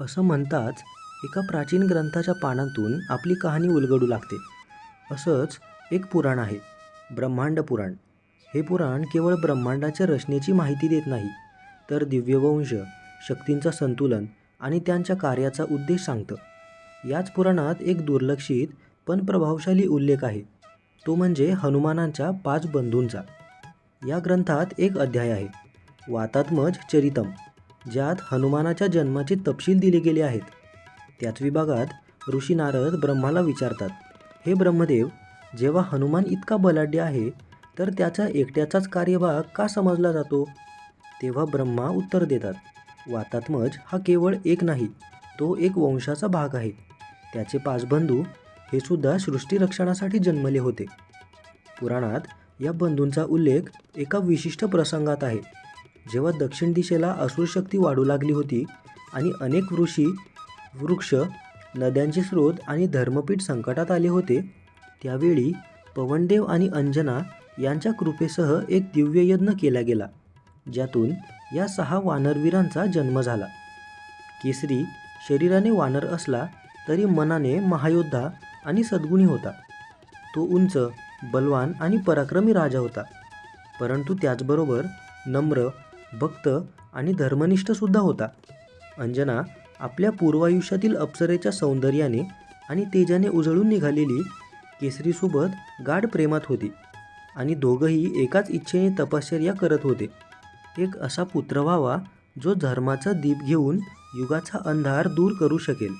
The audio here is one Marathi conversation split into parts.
असं म्हणताच एका प्राचीन ग्रंथाच्या पानातून आपली कहाणी उलगडू लागते. असंच एक पुराण आहे ब्रह्मांड पुराण. हे पुराण केवळ ब्रह्मांडाच्या रचनेची माहिती देत नाही तर दिव्यवंश शक्तींचं संतुलन आणि त्यांच्या कार्याचा उद्देश सांगतं. याच पुराणात एक दुर्लक्षित पण प्रभावशाली उल्लेख आहे. तो म्हणजे हनुमानांच्या पाच बंधूंचा. या ग्रंथात एक अध्याय आहे वातात्मज चरितम. ज्यात हनुमानाच्या जन्माचे तपशील दिले गेले आहेत. त्याच विभागात ऋषी नारद ब्रह्माला विचारतात हे ब्रह्मदेव जेव्हा हनुमान इतका बलाढ्य आहे तर त्याचा एकट्याचाच कार्यभाग का समजला जातो? तेव्हा ब्रह्मा उत्तर देतात वातात्मज हा केवळ एक नाही तो एक वंशाचा भाग आहे. त्याचे पाच बंधू हे सुद्धा सृष्टीरक्षणासाठी जन्मले होते. पुराणात या बंधूंचा उल्लेख एका विशिष्ट प्रसंगात आहे. जेव्हा दक्षिण दिशेला असुरशक्ती वाढू लागली होती आणि अनेक ऋषी वृक्ष नद्यांचे स्रोत आणि धर्मपीठ संकटात आले होते त्यावेळी पवनदेव आणि अंजना यांच्या कृपेसह एक दिव्ययज्ञ केला गेला ज्यातून या सहा वानरवीरांचा जन्म झाला. केसरी शरीराने वानर असला तरी मनाने महायोद्धा आणि सद्गुणी होता. तो उंच बलवान आणि पराक्रमी राजा होता. परंतु त्याचबरोबर नम्र भक्त आणि धर्मनिष्ठसुद्धा होता. अंजना आपल्या पूर्वायुष्यातील अप्सरेच्या सौंदर्याने आणि तेजाने उजळून निघालेली केसरीसोबत गाढ प्रेमात होती आणि दोघंही एकाच इच्छेने तपश्चर्या करत होते. एक असा पुत्र व्हावा जो धर्माचा दीप घेऊन युगाचा अंधार दूर करू शकेल.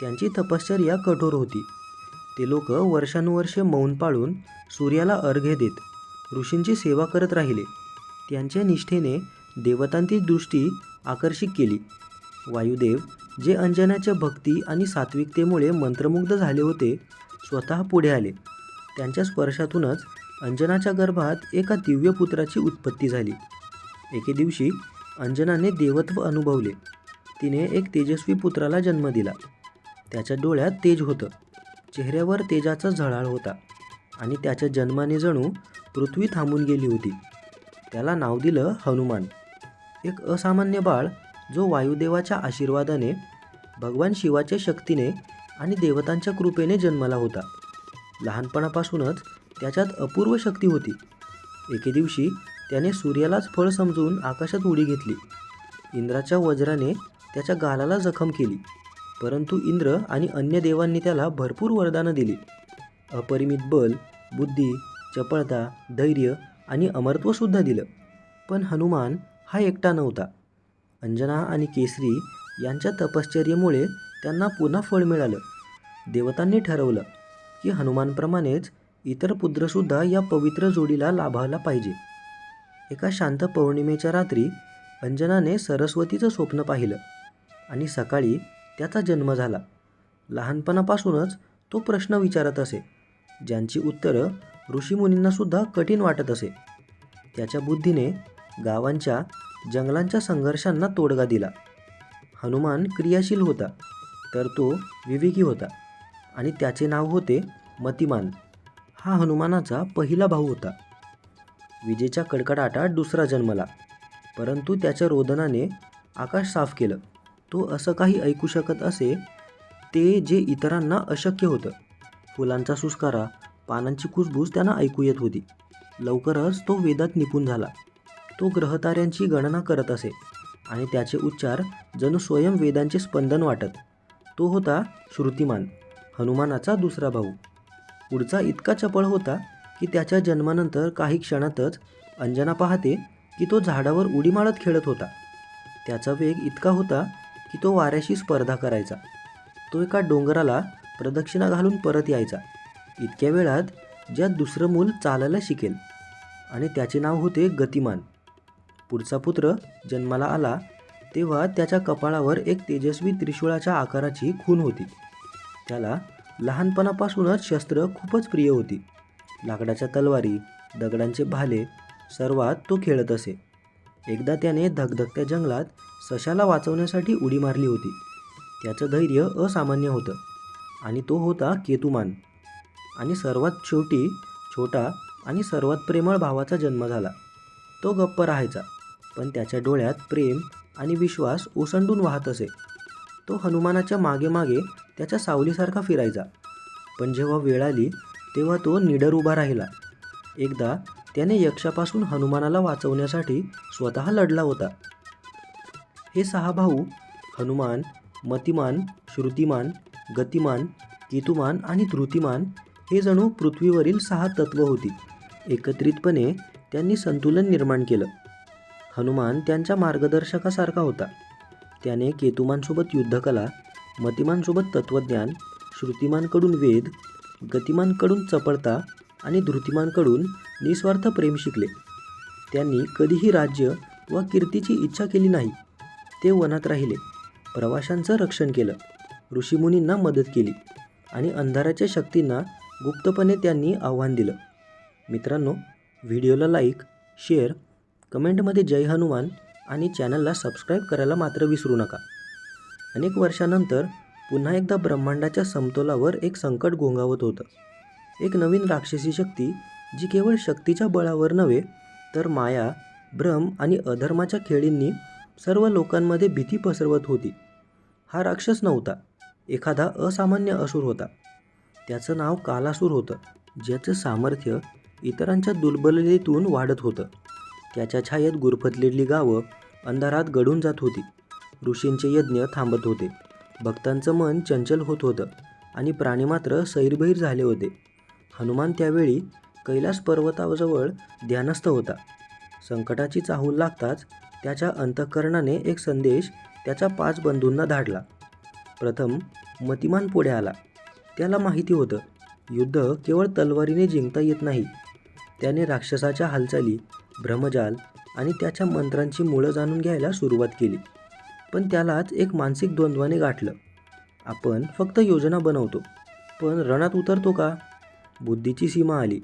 त्यांची तपश्चर्या कठोर होती. ते लोक वर्षानुवर्षे मौन पाळून सूर्याला अर्घ्य देत ऋषींची सेवा करत राहिले. त्यांच्या निष्ठेने देवतांची दृष्टी आकर्षित केली. वायुदेव जे अंजनाच्या भक्ती आणि सात्विकतेमुळे मंत्रमुग्ध झाले होते स्वतः पुढे आले. त्यांच्या स्पर्शातूनच अंजनाच्या गर्भात एका दिव्य पुत्राची उत्पत्ती झाली. एके दिवशी अंजनाने देवत्व अनुभवले. तिने एक तेजस्वी पुत्राला जन्म दिला. त्याच्या डोळ्यात तेज होतं. चेहऱ्यावर तेजाचा झळाळ होता आणि त्याच्या जन्माने जणू पृथ्वी थांबून गेली होती. त्याला नाव दिलं हनुमान. एक असामान्य बाळ जो वायुदेवाच्या आशीर्वादाने भगवान शिवाच्या शक्तीने आणि देवतांच्या कृपेने जन्माला होता. लहानपणापासूनच त्याच्यात अपूर्व शक्ती होती. एके दिवशी त्याने सूर्यालाच फळ समजून आकाशात उडी घेतली. इंद्राच्या वज्राने त्याच्या गालाला जखम केली. परंतु इंद्र आणि अन्य देवांनी त्याला भरपूर वरदानं दिली. अपरिमित बल बुद्धी चपळता धैर्य आणि अमरत्वसुद्धा दिलं. पण हनुमान हा एकटा नव्हता. अंजना आणि केसरी यांच्या तपश्चर्येमुळे त्यांना पुन्हा फळ मिळालं. देवतांनी ठरवलं की हनुमानप्रमाणेच इतर पुत्रसुद्धा या पवित्र जोडीला लाभायला पाहिजे. एका शांत पौर्णिमेच्या रात्री अंजनाने सरस्वतीचं स्वप्न पाहिलं आणि सकाळी त्याचा जन्म झाला. लहानपणापासूनच तो प्रश्न विचारत असे ज्यांची उत्तरं ऋषीमुनींनासुद्धा कठीण वाटत असे. त्याच्या बुद्धीने गावांच्या जंगलांच्या संघर्षांना तोडगा दिला. हनुमान क्रियाशील होता तर तो विवेकी होता आणि त्याचे नाव होते मतिमान. हा हनुमानाचा पहिला भाऊ होता. विजेच्या कडकडाटात दुसरा जन्मला परंतु त्याच्या रोदनाने आकाश साफ केलं. तो असं काही ऐकू शकत असे ते जे इतरांना अशक्य होतं. फुलांचा सुस्कारा पानांची कुसबूस त्यांना ऐकू येत होती. लवकरच तो वेदात निपुण झाला. तो ग्रहताऱ्यांची गणना करत असे आणि त्याचे उच्चार जणू स्वयं वेदांचे स्पंदन वाटत. तो होता श्रुतिमान हनुमानाचा दुसरा भाऊ. पुढचा इतका चपळ होता की त्याच्या जन्मानंतर काही क्षणातच अंजना पाहते की तो झाडावर उडी मारत खेळत होता. त्याचा वेग इतका होता की तो वाऱ्याशी स्पर्धा करायचा. तो एका डोंगराला प्रदक्षिणा घालून परत यायचा. इतक्या वेळात ज्यात दुसरं मूल चालायला शिकेल आणि त्याचे नाव होते गतिमान. पुढचा पुत्र जन्माला आला तेव्हा त्याच्या कपाळावर एक तेजस्वी त्रिशूळाच्या आकाराची खून होती. त्याला लहानपणापासूनच शस्त्र खूपच प्रिय होती. लाकडाच्या तलवारी दगडांचे भाले सर्वात तो खेळत असे. एकदा त्याने धगधगत्या जंगलात सशाला वाचवण्यासाठी उडी मारली होती. त्याचं धैर्य असामान्य होतं आणि तो होता केतुमान. आणि सर्वात शेवटी छोटा आणि सर्वात प्रेमळ भावाचा जन्म झाला. तो गप्प राहायचा पण त्याच्या डोळ्यात प्रेम आणि विश्वास ओसंडून वाहत असे. तो हनुमानाच्या मागे मागे त्याच्या सावलीसारखा फिरायचा. पण जेव्हा वेळ आली तेव्हा तो निडर उभा राहिला. एकदा त्याने यक्षापासून हनुमानाला वाचवण्यासाठी स्वतः लढला होता. हे सहा भाऊ हनुमान मतिमान श्रुतिमान गतिमान केतुमान आणि धृतिमान हे जणू पृथ्वीवरील सहा तत्व होती. एकत्रितपणे त्यांनी संतुलन निर्माण केलं. हनुमान त्यांच्या मार्गदर्शकासारखा होता. त्याने केतुमानसोबत युद्धकला मतिमानसोबत तत्त्वज्ञान श्रुतिमानकडून वेद गतिमानकडून चपळता आणि धृतिमानकडून निस्वार्थ प्रेम शिकले. त्यांनी कधीही राज्य व कीर्तीची इच्छा केली नाही. ते वनात राहिले. प्रवाशांचं रक्षण केलं. ऋषीमुनींना मदत केली आणि अंधाराच्या शक्तींना गुप्तपणे त्यांनी आव्हान दिलं. मित्रांनो व्हिडिओला लाईक शेअर कमेंटमध्ये जय हनुमान आणि चॅनलला सबस्क्राईब करायला मात्र विसरू नका. अनेक वर्षानंतर पुन्हा एकदा ब्रह्मांडाच्या समतोलावर एक संकट घोंगावत होतं. एक नवीन राक्षसी शक्ती जी केवळ शक्तीच्या बळावर नव्हे तर माया भ्रम आणि अधर्माच्या खेळींनी सर्व लोकांमध्ये भीती पसरवत होती. हा राक्षस नव्हता. एखादा असामान्य असुर होता. त्याचं नाव कालासूर होतं ज्याचं सामर्थ्य इतरांच्या दुर्बलतेतून वाढत होतं. त्याच्या छायेत गुरफटलेली गावं अंधारात गडून जात होती. ऋषींचे यज्ञ थांबत होते. भक्तांचं मन चंचल होत होतं आणि प्राणी मात्र सैरभैर झाले होते. हनुमान त्यावेळी कैलास पर्वताजवळ ध्यानस्थ होता. संकटाची चाहूल लागताच त्याच्या अंतःकरणाने एक संदेश त्याच्या पाच बंधूंना धाडला. प्रथम मतिमान पुढे आला. त्याला माहिती होतं. युद्ध केवळ तलवारीने जिंकता येत नाही. त्याने राक्षसाच्या हालचाली भ्रमजाल आणि त्याच्या मंत्रांची मुळं जाणून घ्यायला सुरुवात केली. पण त्यालाच एक मानसिक द्वंद्वाने गाठलं. आपण फक्त योजना बनवतो. पण रणात उतरतो का? बुद्धीची सीमा आली.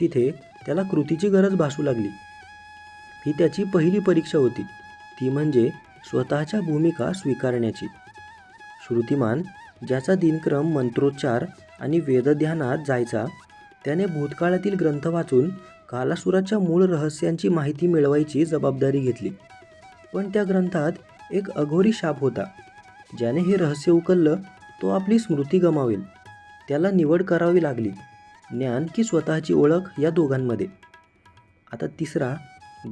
तिथे त्याला कृतीची गरज भासू लागली. ही त्याची पहिली परीक्षा होती. ती म्हणजे स्वतःच्या भूमिका स्वीकारण्याची. श्रुतिमान ज्याचा दिनक्रम मंत्रोच्चार आणि वेदध्यानात जायचा त्याने भूतकाळातील ग्रंथ वाचून कालासुराच्या मूळ रहस्यांची माहिती मिळवायची जबाबदारी घेतली. पण त्या ग्रंथात एक अघोरी शाप होता ज्याने हे रहस्य उकललं तो आपली स्मृती गमावेल. त्याला निवड करावी लागली ज्ञान की स्वतःची ओळख या दोघांमध्ये. आता तिसरा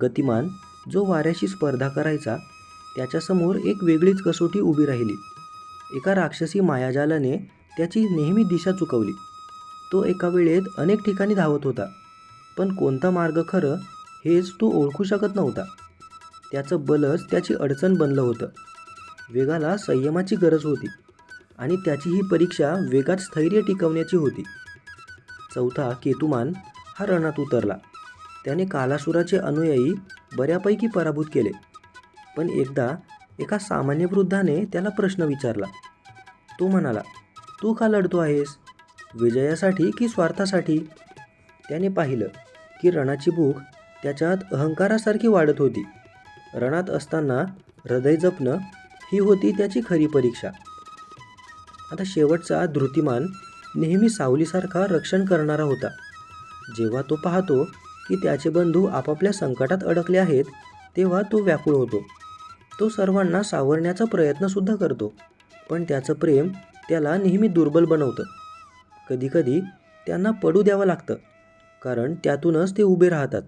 गतिमान जो वाऱ्याशी स्पर्धा करायचा त्याच्यासमोर एक वेगळीच कसोटी उभी राहिली. एका राक्षसी मायाजालाने त्याची नेहमी दिशा चुकवली. तो एका वेळेत अनेक ठिकाणी धावत होता पण कोणता मार्ग खरं हेच तो ओळखू शकत नव्हता. त्याचं बलच त्याची अडचण बनलं होतं. वेगाला संयमाची गरज होती आणि त्याची ही परीक्षा वेगात स्थैर्य टिकवण्याची होती. चौथा केतुमान हा रणात उतरला. त्याने कालासुराचे अनुयायी बऱ्यापैकी पराभूत केले पण एकदा एका सामान्य वृद्धाने त्याला प्रश्न विचारला. तो म्हणाला तू का लढतो आहेस? विजयासाठी की स्वार्थासाठी? त्याने पाहिलं की रणाची भूक त्याच्यात अहंकारासारखी वाढत होती. रणात असताना हृदय जपणं ही होती त्याची खरी परीक्षा. आता शेवटचा धृतिमान नेहमी सावलीसारखा रक्षण करणारा होता. जेव्हा तो पाहतो की त्याचे बंधू आपापल्या संकटात अडकले आहेत तेव्हा तो व्याकुळ होतो. तो सर्वांना सावरण्याचा प्रयत्नसुद्धा करतो. पण त्याचं प्रेम त्याला नेहमी दुर्बल बनवतं. कधीकधी त्यांना पडू द्यावं लागतं कारण त्यातूनच ते उभे राहतात.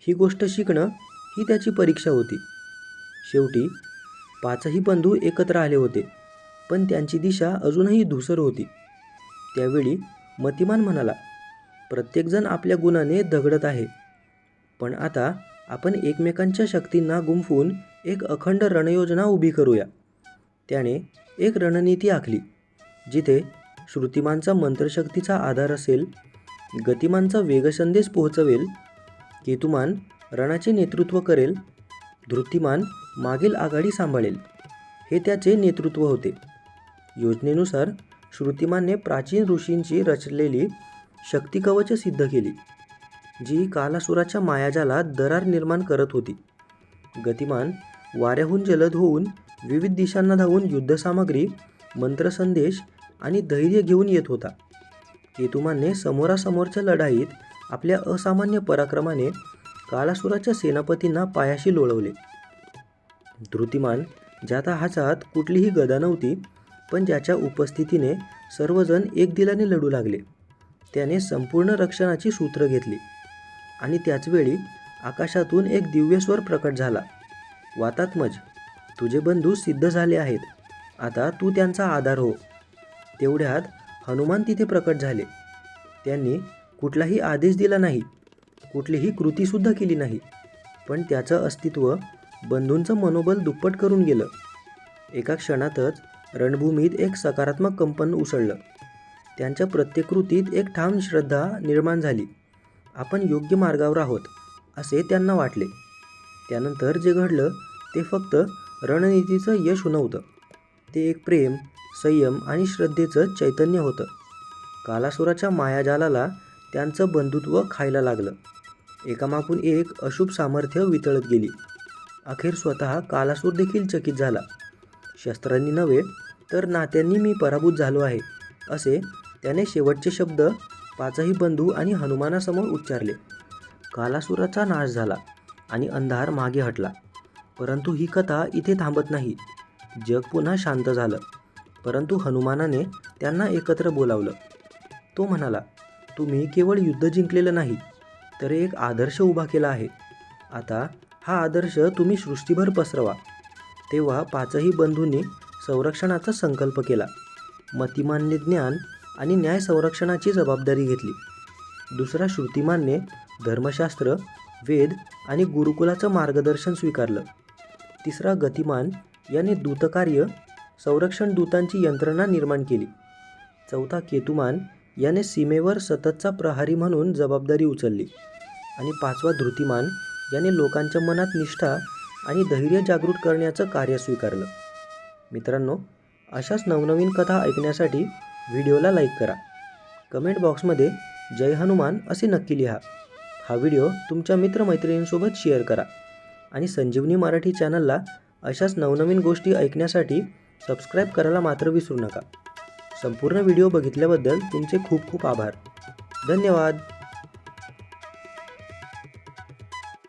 ही गोष्ट शिकणं ही त्याची परीक्षा होती. शेवटी पाचही बंधू एकत्र आले होते पण त्यांची दिशा अजूनही धुसर होती. त्यावेळी मतिमान म्हणाला प्रत्येकजण आपल्या गुणाने दगडत आहे. पण आता आपण एकमेकांच्या शक्तींना गुंफून एक अखंड रणयोजना उभी करूया. त्याने एक रणनीती आखली जिथे श्रुतिमानचा मंत्रशक्तीचा आधार असेल गतिमानचा वेगसंदेश पोहोचवेल केतुमान रणाचे नेतृत्व करेल धृतिमान मागील आघाडी सांभाळेल हे त्याचे नेतृत्व होते. योजनेनुसार श्रुतिमानने प्राचीन ऋषींची रचलेली शक्तिकवच सिद्ध केली जी कालासुराच्या मायाजाला दरार निर्माण करत होती. गतिमान वाऱ्याहून जलद होऊन विविध दिशांना धावून युद्धसामग्री मंत्रसंदेश आणि धैर्य घेऊन येत होता. केतुमानने समोरासमोरच्या लढाईत आपल्या असामान्य पराक्रमाने कालासुराच्या सेनापतींना पायाशी लोळवले. धृतिमान ज्याचा हातात कुठलीही गदा नव्हती पण ज्याच्या उपस्थितीने सर्वजण एक दिलाने लढू लागले. त्याने संपूर्ण रक्षणाची सूत्र घेतली आणि त्याचवेळी आकाशातून एक दिव्य स्वर प्रकट झाला. वातात्मज तुझे बंधू सिद्ध झाले आहेत. आता तू त्यांचा आधार हो. तेवढ्यात हनुमान तिथे प्रकट झाले. त्यांनी कुठलाही आदेश दिला नाही. कुठलीही कृतीसुद्धा केली नाही. पण त्याचं अस्तित्व बंधूंचं मनोबल दुप्पट करून गेलं. एका क्षणातच रणभूमीत एक सकारात्मक कंपन उसळलं. त्यांच्या प्रत्येक कृतीत एक ठाम श्रद्धा निर्माण झाली. आपण योग्य मार्गावर आहोत असे त्यांना वाटले. त्यानंतर जे घडलं ते फक्त रणनीतीचं यश नव्हतं ते एक प्रेम संयम आणि श्रद्धेचं चैतन्य होतं. कालासुराच्या मायाजालाला त्यांचं बंधुत्व खायला लागलं. एकामागून एक अशुभ सामर्थ्य वितळत गेली. अखेर स्वतः कालासूर देखील चकित झाला. शस्त्रांनी नव्हे तर नात्यांनी मी पराभूत झालो आहे असे त्याने शेवटचे शब्द पाचही बंधू आणि हनुमानासमोर उच्चारले. कालासुराचा नाश झाला. आणि अंधार मागे हटला. परंतु ही कथा इथे थांबत नाही. जग पुन्हा शांत झालं. परंतु हनुमानाने त्यांना एकत्र बोलावलं. तो म्हणाला तुम्ही केवळ युद्ध जिंकलेलं नाही तर एक आदर्श उभा केला आहे. आता हा आदर्श तुम्ही सृष्टीभर पसरवा. तेव्हा पाचही बंधूंनी संरक्षणाचा संकल्प केला. मतिमान्य ज्ञान आणि न्याय संरक्षणाची जबाबदारी घेतली. दुसरा श्रुतिमानने धर्मशास्त्र वेद आणि गुरुकुलाचं मार्गदर्शन स्वीकारलं. तिसरा गतिमान याने दूतकार्य संरक्षण दूतांची यंत्रणा निर्माण केली. चौथा केतुमान याने सीमेवर सततचा प्रहारी म्हणून जबाबदारी उचलली. आणि पाचवा धृतिमान याने लोकांच्या मनात निष्ठा आणि धैर्य जागृत करण्याचं कार्य स्वीकारलं. मित्रांनो अशाच नवनवीन कथा ऐकण्यासाठी व्हिडिओला लाईक करा. कमेंट बॉक्समध्ये जय हनुमान असे नक्की लिहा. हा व्हिडिओ तुमच्या मित्रमैत्रिणींसोबत शेअर करा. आणि संजीवनी मराठी चॅनलला अशाच नवनवीन गोष्टी ऐकण्यासाठी सबस्क्राईब करायला मात्र विसरू नका. संपूर्ण व्हिडिओ बघितल्याबद्दल तुमचे खूप खूप आभार. धन्यवाद.